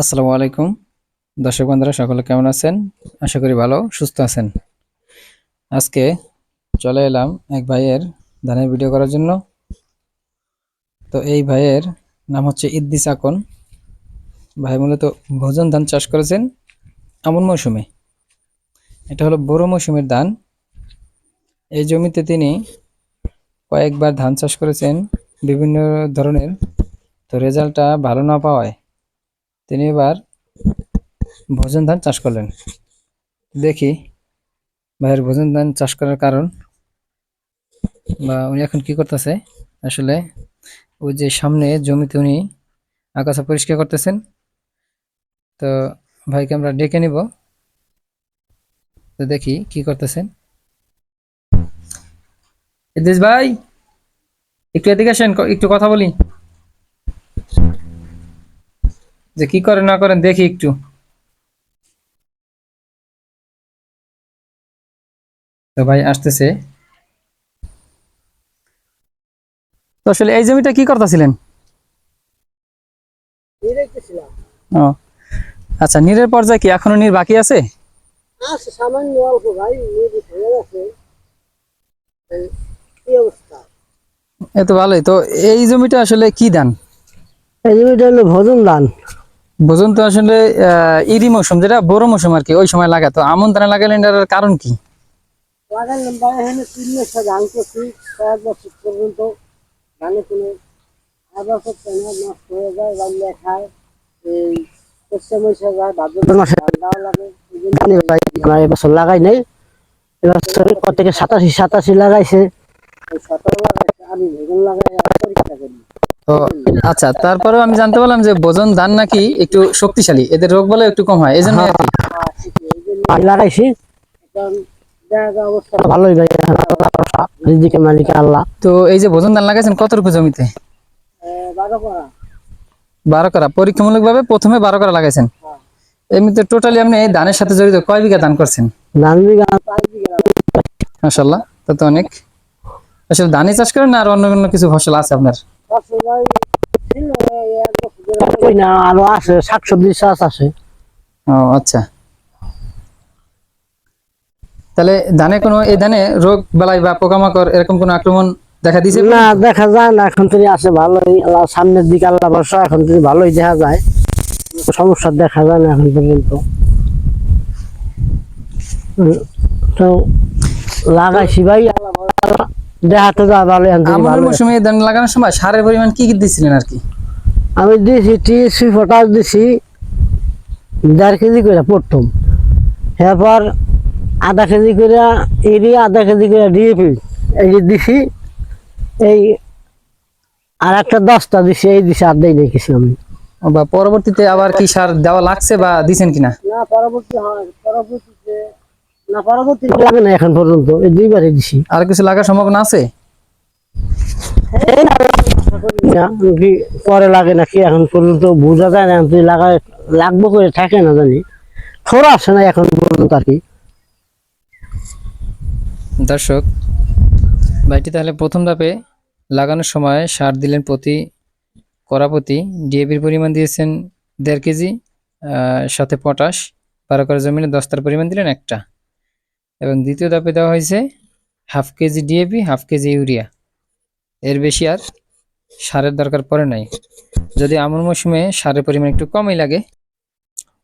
আসসালামু আলাইকুম। দর্শক বন্ধুরা, সকলে কেমন আছেন? আশা করি ভালো, সুস্থ আছেন। আজকে চলে এলাম এক ভাইয়ের ধানের ভিডিও করার জন্য। তো এই ভাইয়ের নাম হচ্ছে ইদ্দিস আকন। ভাই মূলত ভোজন ধান চাষ করেছেন আমন মৌসুমে। এটা হলো বড় মৌসুমের ধান। এই জমিতে তিনি কয়েকবার ধান চাষ করেছেন। বিভিন্ন ধরনের তো রেজাল্টটা ভালো না পাওয়ায় তিনি এবার ভোজন ধান চাষ করলেন। দেখি ভাইয়ের ভোজন ধান চাষ করার কারণ বা উনি এখন কি করতেছে? আসলে ওই যে সামনে জমিতে উনি আগাছা পরিষ্কার করতেছেন। তো ভাইকে আমরা ডেকে নিব। তো দেখি কি করতেছেন। ইদ্রিস ভাই, একটু এদিকে আসেন, একটু কথা বলি। যে কি করেন না করেন দেখি একটু। তো ভাই আসতেছে। তো আসলে এই জমিটা কি করতেছিলেন? ও আচ্ছা নীরের পর্যায়ে কি এখনও নীর বাকি আছে? আছে সামান্য অল্প ভাই মেয়েদি হয়ে গেছে। এই কি অবস্থা? এ তো ভালোই। তো এই জমিটা আসলে কি ধান? এই জমিটা হলো ভোজন দান বুঝুন তো আসলে ইরি মৌসুম যেটা বড় মৌসুম আর কি ওই সময় লাগাতো আমন ধানে লাগালেন এটার কারণ কি? লাগাইলাম ভাই এখানে তিন মাসে ধান করছি কয়েক বছর পর্যন্ত ধানে কোনো এক বছর কেন নষ্ট হয়ে যায় বাংলা খায় এই পশ্চিম মাসে যায় ভাদ্র মাসে লাগে এই ভাই আমার এবছর লাগাই নাই এবছর কত থেকে সাতাশি সাতাশি লাগাইছে। সতেরো লাগাইছে আমি বেগুন লাগাই পরীক্ষা করি। তো আচ্ছা তারপরে আমি জানতে পারলাম যে বোজন ধান নাকি একটু শক্তিশালী এদের রোগ বলে একটু কম হয় এই জন্য আর লাগাইছি। এখন দেখা যায় অবস্থা ভালোই ভাই রিজিকে মালিক আল্লাহ। তো এই যে ভোজন ধান লাগাইছেন কতটুকু জমিতে? বারো করা। পরীক্ষামূলক ভাবে প্রথমে বারো করা লাগাইছেন। এমনিতে টোটালি আপনি ধানের সাথে জড়িত কয় বিঘা ধান করছেন? ধান বিঘা মাসাল্লাহ তা তো অনেক। আসলে ধানই চাষ করেন না আর অন্য অন্য কিছু ফসল আছে আপনার? না আরও আছে শাকসবজি চাষ আছে। ও আচ্ছা। তাহলে ধানে কোনো এই ধানে রোগ বালাই বা পোকামাকড় এরকম কোনো আক্রমণ দেখা না দেখা যায় না এখন আছে ভালোই সামনের দিকে আল্লাহ বর্ষা এখন থেকে ভালোই দেখা যায় সমস্যা দেখা যায় না এখন পর্যন্ত। তো লাগাইছি ভাই আল্লাহ দেখাতে যা ভালো মৌসুমে ধান লাগানোর সময় সারের পরিমাণ কি কি আর কি? আমি পটাশ দিছি দেড় কেজি করে প্রথম। এরপর আধা কেজি করে ইউরিয়া আধা কেজি করে ডিএপি এই যে দিছি এই আর একটা দশটা দিছি এই দিছি আর দেই রেখেছি আমি। বা পরবর্তীতে আবার কি সার দেওয়া লাগছে বা দিছেন কিনা? না পরবর্তী হয় পরবর্তীতে না পরবর্তী লাগে না এখন পর্যন্ত এই দিছি। আর কিছু লাগার সম্ভাবনা আছে? কি পরে লাগে না কি এখন পর্যন্ত বোঝা যায় না তুই লাগায় লাগবো করে থাকে না জানি। আসে না এখন পর্যন্ত আর কি। দর্শক ভাইটি তাহলে প্রথম ধাপে লাগানোর সময় সার দিলেন প্রতি করাপতি ডিএপির পরিমাণ দিয়েছেন দেড় কেজি আহ, সাথে পটাশ বারো করা জমিনে দশটার পরিমাণ দিলেন একটা। এবং দ্বিতীয় ধাপে দেওয়া হয়েছে half KG DAP, half KG urea. এর বেশি আর সারের দরকার পড়ে নাই। যদি আমন মৌসুমে সারের পরিমাণ একটু কমই লাগে,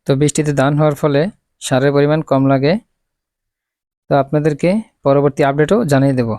তো বৃষ্টিতে ধান হওয়ার ফলে সারের পরিমাণ কম লাগে। তো আপনাদেরকে পরবর্তী আপডেটও জানিয়ে দেব।